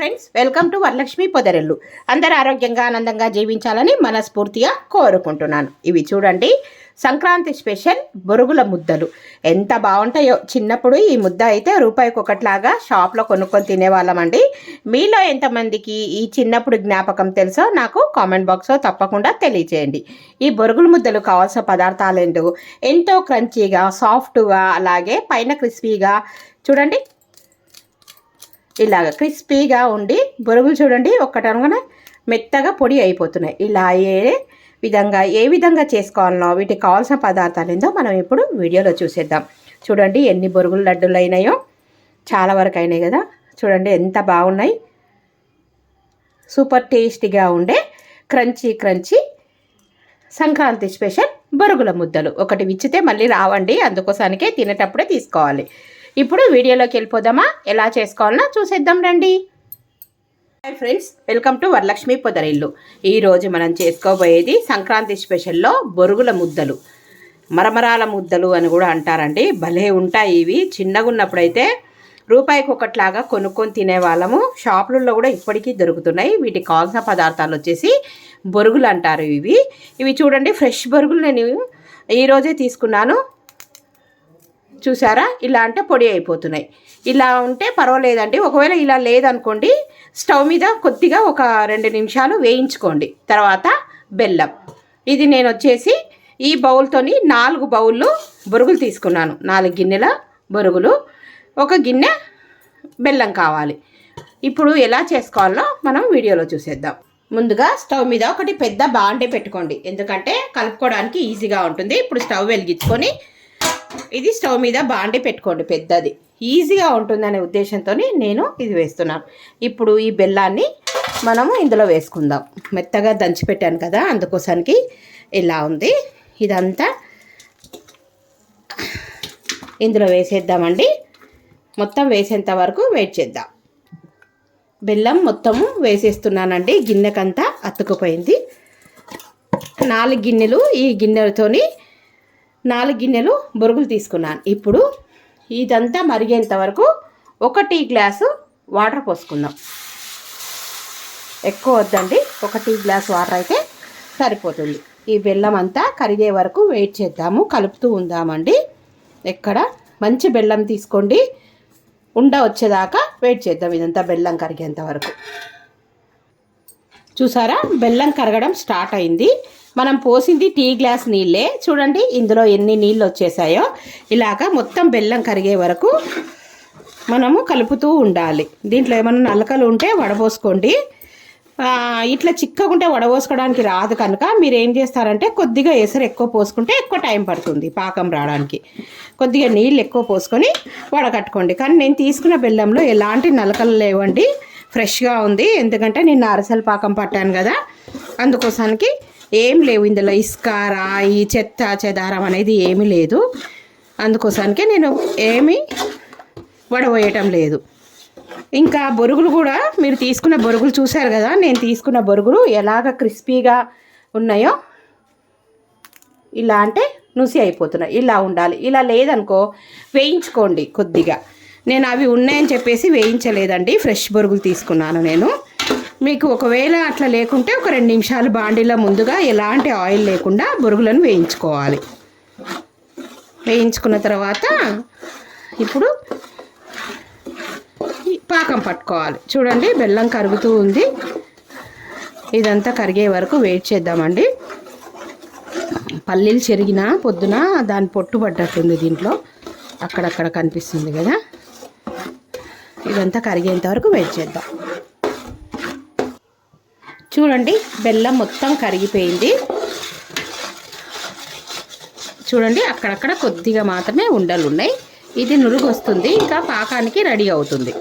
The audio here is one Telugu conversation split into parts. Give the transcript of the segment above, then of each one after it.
Friends welcome to Varalakshmi Podarillu. అందరు ఆరోగ్యంగా ఆనందంగా జీవించాలని మనస్ఫూర్తిగా కోరుకుంటున్నాను. ఇవి చూడండి సంక్రాంతి స్పెషల్ బొరుగుల ముద్దలు. ఎంత బాగుంటాయో చిన్నప్పుడు ఈ ముద్ద అయితే రూపాయికి ఒకటిలాగా షాప్లో కొనుక్కొని తినేవాళ్ళమండి మీలో ఎంతమందికి ఈ చిన్నప్పుడు జ్ఞాపకం తెలుసో నాకు కామెంట్ బాక్స్లో తప్పకుండా తెలియచేయండి. ఈ బొరుగుల ముద్దలు కావాల్సిన పదార్థాలు ఏంటో? ఎంతో క్రంచీగా సాఫ్ట్గా అలాగే పైన క్రిస్పీగా చూడండి ఇలాగ క్రిస్పీగా ఉండి బొరుగులు చూడండి ఒక్కటనగానే మెత్తగా పొడి అయిపోతున్నాయి. ఇలా ఏ విధంగా ఏ విధంగా చేసుకోవాలనో వీటికి కావాల్సిన పదార్థాలు ఏందో మనం ఇప్పుడు వీడియోలో చూసేద్దాం. చూడండి ఎన్ని బొరుగులు లడ్డూలు అయినాయో. చాలా వరకు అయినాయి కదా. చూడండి ఎంత బాగున్నాయి. సూపర్ టేస్టీగా ఉండే క్రంచీ క్రంచీ సంక్రాంతి స్పెషల్ బొరుగుల ముద్దలు. ఒకటి విచ్చితే మళ్ళీ రావండి అందుకోసానికే తినేటప్పుడే తీసుకోవాలి. ఇప్పుడు వీడియోలోకి వెళ్ళిపోదామా? ఎలా చేసుకోవాలన్నా చూసేద్దాం రండి. Hi friends welcome to Varalakshmi Podarillu. ఈరోజు మనం చేసుకోబోయేది సంక్రాంతి స్పెషల్లో బొరుగుల ముద్దలు. మరమరాల ముద్దలు అని కూడా అంటారండి. భలే ఉంటాయి ఇవి. చిన్నగా ఉన్నప్పుడైతే రూపాయికి ఒకట్లాగా కొనుక్కొని తినేవాళ్ళము. షాపులలో కూడా ఇప్పటికీ దొరుకుతున్నాయి. వీటికి కావాల్సిన పదార్థాలు వచ్చేసి బొరుగులు అంటారు ఇవి. ఇవి చూడండి ఫ్రెష్ బొరుగులు నేను ఈరోజే తీసుకున్నాను. చూసారా? ఇలా అంటే పొడి అయిపోతున్నాయి. ఇలా ఉంటే పర్వాలేదండి. ఒకవేళ ఇలా లేదనుకోండి స్టవ్ మీద కొద్దిగా ఒక రెండు నిమిషాలు వేయించుకోండి. తర్వాత బెల్లం. ఇది నేను వచ్చేసి ఈ బౌల్తోని నాలుగు బౌళ్ళు బొరుగులు తీసుకున్నాను. నాలుగు గిన్నెల బొరుగులు. ఒక గిన్నె బెల్లం కావాలి. ఇప్పుడు ఎలా చేసుకోవాలో మనం వీడియోలో చూసేద్దాం. ముందుగా స్టవ్ మీద ఒకటి పెద్ద బాండే పెట్టుకోండి. ఎందుకంటే కలుపుకోవడానికి ఈజీగా ఉంటుంది. ఇప్పుడు స్టవ్ వెలిగించుకొని ఇది స్టవ్ మీద బాండి పెట్టుకోండి పెద్దది. ఈజీగా ఉంటుందనే ఉద్దేశంతో నేను ఇది వేస్తున్నాను. ఇప్పుడు ఈ బెల్లాన్ని మనము ఇందులో వేసుకుందాం. మెత్తగా దంచి పెట్టాను కదా అందుకోసానికి ఇలా ఉంది. ఇదంతా ఇందులో వేసేద్దామండి. మొత్తం వేసేంత వరకు వెయిట్ చేద్దాం. బెల్లం మొత్తము వేసేస్తున్నానండి. గిన్నెకంతా అతుకుపోయింది. నాలుగు గిన్నెలు ఈ గిన్నెలతోని నాలుగు గిన్నెలు బొరుగులు తీసుకున్నాను. ఇప్పుడు ఇదంతా మరిగేంత వరకు ఒక టీ గ్లాసు వాటర్ పోసుకుందాం. ఎక్కువ వద్దండి. ఒక టీ గ్లాస్ వాటర్ అయితే సరిపోతుంది. ఈ బెల్లం అంతా కరిగే వరకు వెయిట్ చేద్దాము. కలుపుతూ ఉందామండి. ఎక్కడ? మంచి బెల్లం తీసుకోండి. ఉండ వచ్చేదాకా వెయిట్ చేద్దాం. ఇదంతా బెల్లం కరిగేంత వరకు. చూసారా? బెల్లం కరగడం స్టార్ట్ అయింది. మనం పోసింది టీ గ్లాస్ నీళ్ళే. చూడండి ఇందులో ఎన్ని నీళ్ళు వచ్చేసాయో. ఇలాగా మొత్తం బెల్లం కరిగే వరకు మనము కలుపుతూ ఉండాలి. దీంట్లో ఏమైనా నలకలు ఉంటే వడపోసుకోండి ఇట్లా చిక్కకుంటే వడపోసుకోవడానికి రాదు కనుక మీరు ఏం చేస్తారంటే కొద్దిగా ఎసరు ఎక్కువ పోసుకుంటే ఎక్కువ టైం పడుతుంది పాకం రావడానికి. కొద్దిగా నీళ్ళు ఎక్కువ పోసుకొని వడకట్టుకోండి కానీ నేను తీసుకున్న బెల్లంలో ఎలాంటి నలకలు లేవండి. ఫ్రెష్గా ఉంది. ఎందుకంటే నేను అరసల పాకం పట్టాను కదా. అందుకోసానికి ఏం లేవు ఇందులో ఇసుక రాయి చెత్త చెదారం అనేది ఏమీ లేదు. అందుకోసానికే నేను ఏమీ వడబోయటం లేదు. ఇంకా బొరుగులు కూడా మీరు తీసుకున్న బొరుగులు చూశారు కదా నేను తీసుకున్న బొరుగులు ఎలాగ క్రిస్పీగా ఉన్నాయో ఇలా అంటే నుసి అయిపోతున్నాయి. ఇలా ఉండాలి. ఇలా లేదనుకో వేయించుకోండి కొద్దిగా. నేను అవి ఉన్నాయని చెప్పేసి వేయించలేదండి. ఫ్రెష్ బొరుగులు తీసుకున్నాను నేను. మీకు ఒకవేళ అట్లా లేకుంటే ఒక రెండు నిమిషాలు బాండీలో ముందుగా ఎలాంటి ఆయిల్ లేకుండా బొరుగులను వేయించుకోవాలి. వేయించుకున్న తర్వాత ఇప్పుడు పాకం పట్టుకోవాలి. చూడండి బెల్లం కరుగుతూ ఉంది. ఇదంతా కరిగే వరకు వెయిట్ చేద్దామండి. పల్లీలు చెరిగిన పొద్దున దాని పొట్టు పడ్డట్టుంది దీంట్లో. అక్కడక్కడ కనిపిస్తుంది కదా. ఇదంతా కరిగేంత వరకు వెయిట్ చేద్దాం. చూడండి బెల్లం మొత్తం కరిగిపోయింది. చూడండి అక్కడక్కడ కొద్దిగా మాత్రమే ఉండలు ఉన్నాయి ఇది నురుగు వస్తుంది ఇంకా పాకానికి రెడీ అవుతుంది.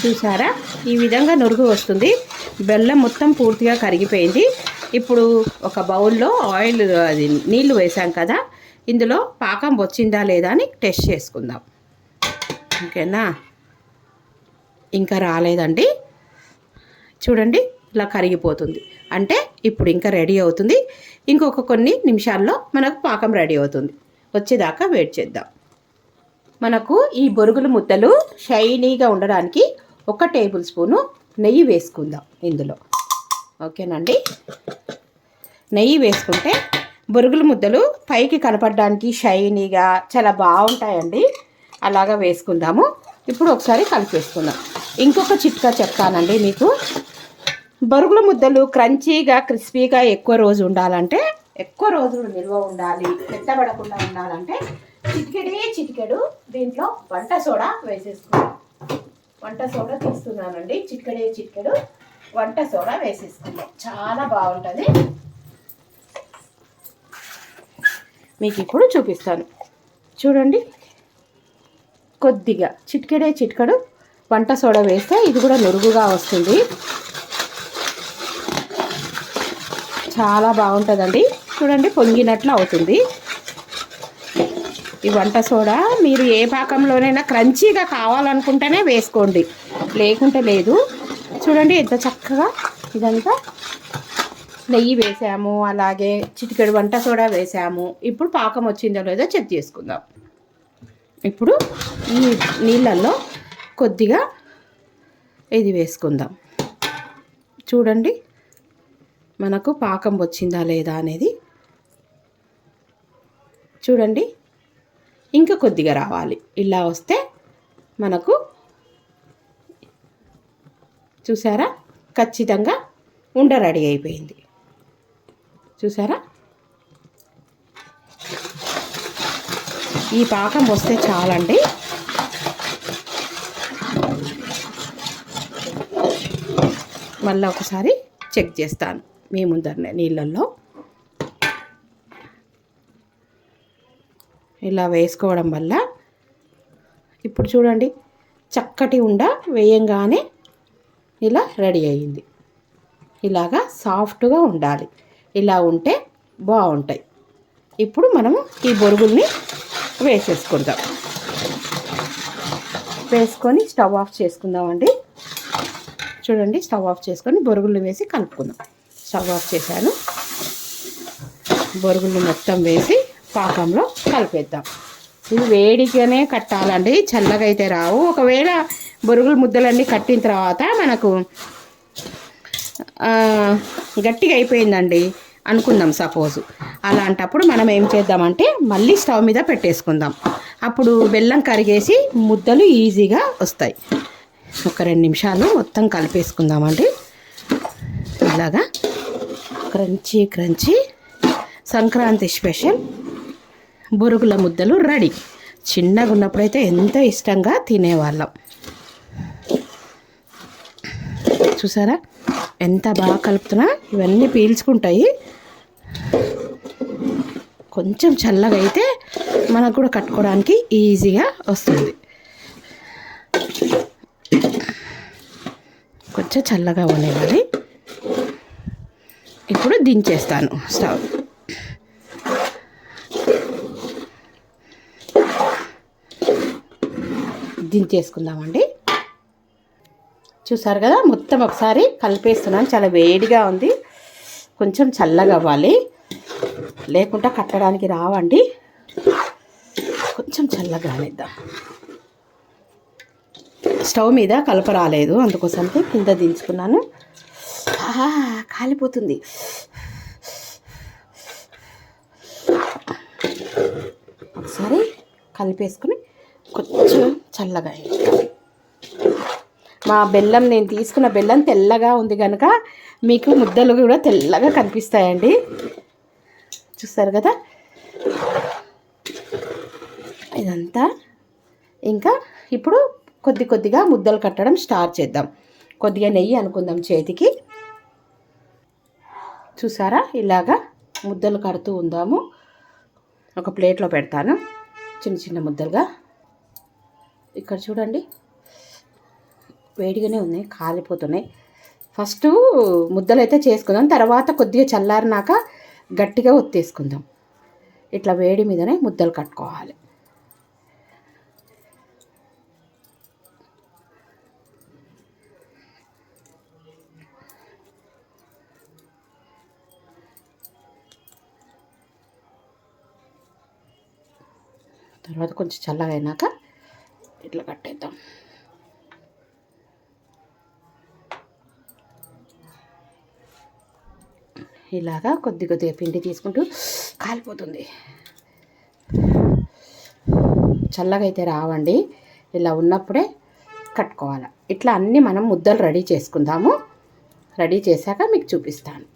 చూసారా? ఈ విధంగా నురుగు వస్తుంది. బెల్లం మొత్తం పూర్తిగా కరిగిపోయింది. ఇప్పుడు ఒక బౌల్లో ఆయిల్ అది నీళ్ళు వేసాం కదా ఇందులో పాకం వచ్చిందా లేదా అని టెస్ట్ చేసుకుందాం. ఓకేనా? ఇంకా రాలేదండి. చూడండి ఇలా కరిగిపోతుంది. అంటే ఇప్పుడు ఇంకా రెడీ అవుతుంది. ఇంకొక కొన్ని నిమిషాల్లో మనకు పాకం రెడీ అవుతుంది. వచ్చేదాకా వెయిట్ చేద్దాం. మనకు ఈ బొరుగుల ముద్దలు షైనీగా ఉండడానికి ఒక టేబుల్ స్పూను నెయ్యి వేసుకుందాం ఇందులో. ఓకేనండి? నెయ్యి వేసుకుంటే బొరుగుల ముద్దలు పైకి కనపడడానికి షైనీగా చాలా బాగుంటాయండి. అలాగా వేసుకుందాము. ఇప్పుడు ఒకసారి కలిపేసుకుందాం. ఇంకొక చిట్కా చెప్తానండి మీకు. బొరుగుల ముద్దలు క్రంచీగా క్రిస్పీగా ఎక్కువ రోజు ఉండాలంటే ఎక్కువ రోజులు నిల్వ ఉండాలి మెత్తబడకుండా ఉండాలంటే చిటికెడే చిటికెడు దీంట్లో వంట సోడా వేసేసుకుందాం. వంట సోడా తీస్తున్నానండి. చిటికెడే చిటికెడు వంట సోడా వేసేసుకుందాం. చాలా బాగుంటుంది. మీకు ఇప్పుడు చూపిస్తాను. చూడండి. కొద్దిగా చిటికెడే చిటికెడు వంట సోడా వేస్తే ఇది కూడా నురుగుగా వస్తుంది. చాలా బాగుంటుందండి. చూడండి పొంగినట్లు అవుతుంది. ఈ వంట సోడా మీరు ఏ పాకంలోనైనా క్రంచీగా కావాలనుకుంటేనే వేసుకోండి. లేకుంటే లేదు. చూడండి ఎంత చక్కగా ఇదంతా నెయ్యి వేసాము అలాగే చిటికెడు వంట సోడా వేసాము. ఇప్పుడు పాకం వచ్చిందో లేదో చెక్ చేసుకుందాం. ఇప్పుడు ఈ నీళ్ళల్లో కొద్దిగా ఇది వేసుకుందాం. చూడండి మనకు పాకం వచ్చిందా లేదా అనేది చూడండి. ఇంకా కొద్దిగా రావాలి. ఇలా వస్తే మనకు చూసారా? ఖచ్చితంగా ఉండ రెడీ అయిపోయింది. చూసారా? ఈ పాకం వస్తే చాలండి. మళ్ళీ ఒకసారి చెక్ చేస్తాను. మీ ముందరనే నీళ్ళల్లో. ఇలా వేసుకోవడం వల్ల ఇప్పుడు చూడండి చక్కటి ఉండ వేయంగానే ఇలా రెడీ అయ్యింది ఇలాగా సాఫ్ట్గా ఉండాలి. ఇలా ఉంటే బాగుంటాయి ఇప్పుడు మనము ఈ బొరుగుల్ని వేసేసుకుందాం. వేసుకొని స్టవ్ ఆఫ్ చేసుకుందామండి. చూడండి స్టవ్ ఆఫ్ చేసుకొని బొరుగులు వేసి కలుపుకుందాం. స్టవ్ ఆఫ్ చేశాను. బొరుగులు మొత్తం వేసి పాకంలో కలిపేద్దాం. ఇది వేడిగానే కట్టాలండి. చల్లగా అయితే రావు. ఒకవేళ బొరుగులు ముద్దలన్నీ కట్టిన తర్వాత మనకు గట్టిగా అయిపోయిందండి అనుకుందాం సపోజు. అలాంటప్పుడు మనం ఏం చేద్దామంటే మళ్ళీ స్టవ్ మీద పెట్టేసుకుందాం. అప్పుడు బెల్లం కరిగేసి ముద్దలు ఈజీగా వస్తాయి. ఒక రెండు నిమిషాలు మొత్తం కలిపేసుకుందామండి. ఇలాగా క్రంచీ క్రంచీ. సంక్రాంతి స్పెషల్. బొరుగుల ముద్దలు రెడీ. చిన్నగా ఉన్నప్పుడైతే ఎంతో ఇష్టంగా తినేవాళ్ళం. చూసారా? ఎంత బాగా కలుపుతున్నా? ఇవన్నీ పీల్చుకుంటాయి. కొంచెం చల్లగా అయితే మనకు కూడా కట్టుకోవడానికి ఈజీగా వస్తుంది. కొంచెం చల్లగా ఉండేవాలి ఇప్పుడు దించేస్తాను. స్టవ్. దించేసుకుందామండి. చూసారు కదా మొత్తం ఒకసారి కలిపేస్తున్నాను. చాలా వేడిగా ఉంది. కొంచెం చల్లగా అవ్వాలి. లేకుండా కట్టడానికి రావండి. కొంచెం చల్లగా అనేద్దాం స్టవ్ మీద కలప రాలేదు. అందుకోసంకి కింద దించుకున్నాను. కాలిపోతుంది ఒకసారి కలిపేసుకుని కొంచెం చల్లగా మా బెల్లం నేను తీసుకున్న బెల్లం తెల్లగా ఉంది కనుక మీకు ముద్దలు కూడా తెల్లగా కనిపిస్తాయండి. చూస్తారు కదా? ఇదంతా. ఇంకా ఇప్పుడు కొద్ది కొద్దిగా ముద్దలు కట్టడం స్టార్ట్ చేద్దాం. కొద్దిగా నెయ్యి అనుకుందాం చేతికి. చూసారా? ఇలాగా ముద్దలు కడుతూ ఉందాము. ఒక ప్లేట్లో పెడతాను. చిన్న చిన్న ముద్దలుగా. ఇక్కడ చూడండి. వేడిగానే ఉన్నాయి కాలిపోతున్నాయి. ఫస్ట్ ముద్దలు అయితే చేసుకుందాం తర్వాత కొద్దిగా చల్లారినాక గట్టిగా ఒత్తేసుకుందాం. ఇట్లా వేడి మీదనే ముద్దలు కట్టుకోవాలి. తర్వాత కొంచెం చల్లగా అయినాక ఇట్లా కట్టేద్దాం. ఇలాగా కొద్ది కొద్దిగా పిండి తీసుకుంటూ కాలిపోతుంది. చల్లగా అయితే రావండి. ఇలా ఉన్నప్పుడే కట్టుకోవాలి. ఇట్లా అన్నీ మనం ముద్దలు రెడీ చేసుకుందాము. రెడీ చేశాక మీకు చూపిస్తాను.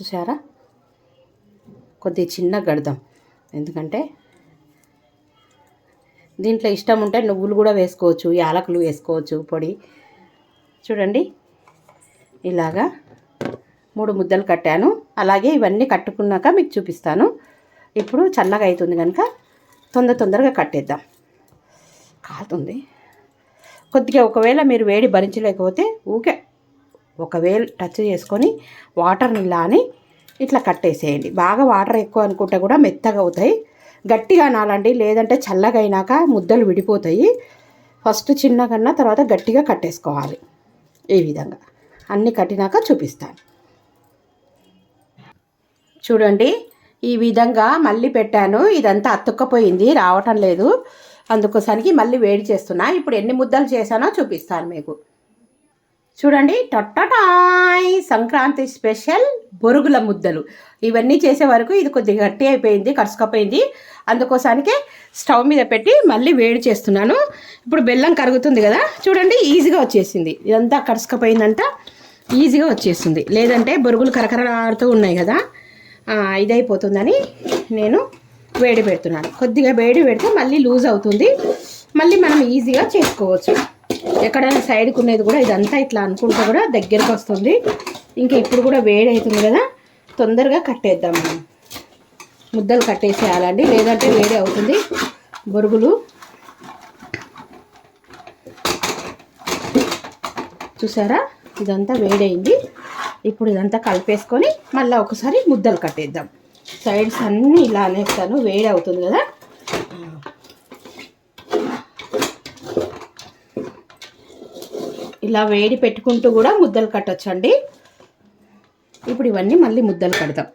చూసారా? కొద్ది చిన్న గడదాం. ఎందుకంటే దీంట్లో ఇష్టం ఉంటే నువ్వులు కూడా వేసుకోవచ్చు యాలకులు వేసుకోవచ్చు పొడి. చూడండి. ఇలాగా మూడు ముద్దలు కట్టాను. అలాగే ఇవన్నీ కట్టుకున్నాక మీకు చూపిస్తాను. ఇప్పుడు చల్లగా అవుతుంది కనుక తొందర తొందరగా కట్టేద్దాం. కాలుతుంది. కొద్దిగా ఒకవేళ మీరు వేడి భరించలేకపోతే ఊకే ఒకవేళ టచ్ చేసుకొని వాటర్ని లాని ఇట్లా కట్టేసేయండి. బాగా వాటర్ ఎక్కువ అనుకుంటే కూడా మెత్తగా అవుతాయి. గట్టిగా నాలండి లేదంటే చల్లగా అయినాక ముద్దలు విడిపోతాయి. ఫస్ట్ చిన్నగన్నా తర్వాత గట్టిగా కట్టేసుకోవాలి. ఈ విధంగా. అన్నీ కట్టినాక చూపిస్తాను. చూడండి ఈ విధంగా మళ్ళీ పెట్టాను. ఇదంతా అతుక్కపోయింది రావటం లేదు. అందుకోసానికి మళ్ళీ వేడి చేస్తున్నా. ఇప్పుడు ఎన్ని ముద్దలు చేశానో చూపిస్తాను మీకు. చూడండి టొట్టటాయ్ సంక్రాంతి స్పెషల్ బొరుగుల ముద్దలు. ఇవన్నీ చేసే వరకు ఇది కొద్దిగా గట్టి అయిపోయింది కరుసుకపోయింది. అందుకోసానికే స్టవ్ మీద పెట్టి మళ్ళీ వేడి చేస్తున్నాను. ఇప్పుడు బెల్లం కరుగుతుంది కదా చూడండి ఈజీగా వచ్చేసింది. ఇదంతా కరుసుకపోయిందంట ఈజీగా వచ్చేసింది. లేదంటే బొరుగులు కరకరలాడుతూ ఉన్నాయి కదా ఇదైపోతుందని నేను వేడి పెడుతున్నాను. కొద్దిగా వేడి పెడితే మళ్ళీ లూజ్ అవుతుంది. మళ్ళీ మనం ఈజీగా చేసుకోవచ్చు. ఎక్కడైనా సైడ్కి ఉన్నది కూడా ఇదంతా ఇట్లా అనుకుంటే కూడా దగ్గరకు వస్తుంది. ఇంకా ఇప్పుడు కూడా వేడి అవుతుంది కదా తొందరగా కట్టేద్దాం మనం. ముద్దలు కట్టేసేయాలండి లేదంటే వేడి అవుతుంది. బొరుగులు. చూసారా? ఇదంతా వేడైంది. ఇప్పుడు ఇదంతా కలిపేసుకొని మళ్ళీ ఒకసారి ముద్దలు కట్టేద్దాం. సైడ్స్ అన్నీ ఇలా అనేస్తాను వేడి అవుతుంది కదా. ఇలా వేడి పెట్టుకుంటూ కూడా ముద్దలు కట్టొచ్చండి. ఇప్పుడు ఇవన్నీ మళ్ళీ ముద్దలు కడతాం.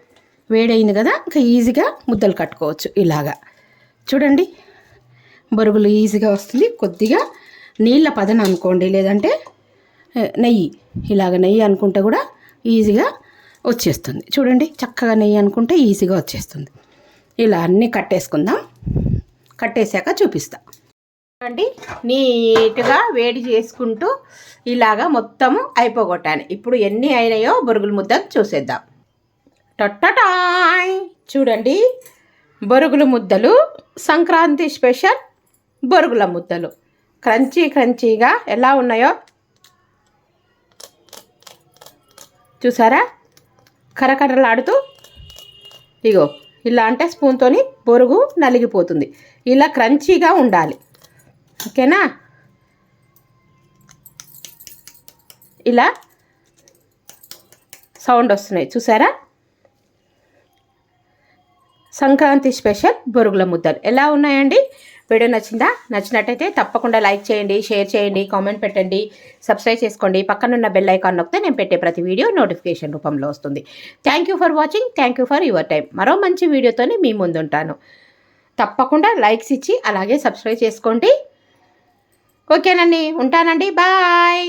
వేడైంది కదా ఇంకా ఈజీగా ముద్దలు కట్టుకోవచ్చు ఇలాగా. చూడండి బొరుగులు ఈజీగా వస్తుంది. కొద్దిగా నీళ్ళ పదన అనుకోండి లేదంటే నెయ్యి ఇలాగ నెయ్యి అనుకుంటే కూడా ఈజీగా వచ్చేస్తుంది. చూడండి చక్కగా నెయ్యి అనుకుంటే ఈజీగా వచ్చేస్తుంది. ఇలా అన్నీ కట్టేసుకుందాం. కట్టేశాక చూపిస్తాను అండి. నీట్గా వేడి చేసుకుంటూ ఇలాగా మొత్తము అయిపోగొట్టాను ఇప్పుడు ఎన్ని అయినాయో బొరుగుల ముద్ద చూసేద్దాం. టొట్టటాయ్! చూడండి. బొరుగుల ముద్దలు సంక్రాంతి స్పెషల్ బొరుగుల ముద్దలు. క్రంచీ క్రంచీగా ఎలా ఉన్నాయో చూసారా? కరకరలాడుతూ ఇగో ఇలా అంటే స్పూన్తో బొరుగు నలిగిపోతుంది. ఇలా క్రంచీగా ఉండాలి. ఓకేనా? ఇలా సౌండ్ వస్తున్నాయి చూసారా? సంక్రాంతి స్పెషల్ బొరుగుల ముద్దలు. ఎలా ఉన్నాయండి? వీడియో నచ్చిందా? నచ్చినట్టయితే తప్పకుండా లైక్ చేయండి షేర్ చేయండి కామెంట్ పెట్టండి సబ్స్క్రైబ్ చేసుకోండి. పక్కనున్న బెల్ ఐకాన్ నొక్కితే నేను పెట్టే ప్రతి వీడియో నోటిఫికేషన్ రూపంలో వస్తుంది. Thank you for watching thank you for your time మరో మంచి వీడియోతోనే మీ ముందుంటాను. తప్పకుండా లైక్స్ ఇచ్చి అలాగే సబ్స్క్రైబ్ చేసుకోండి. ఓకేనండి ఉంటానండి బాయ్.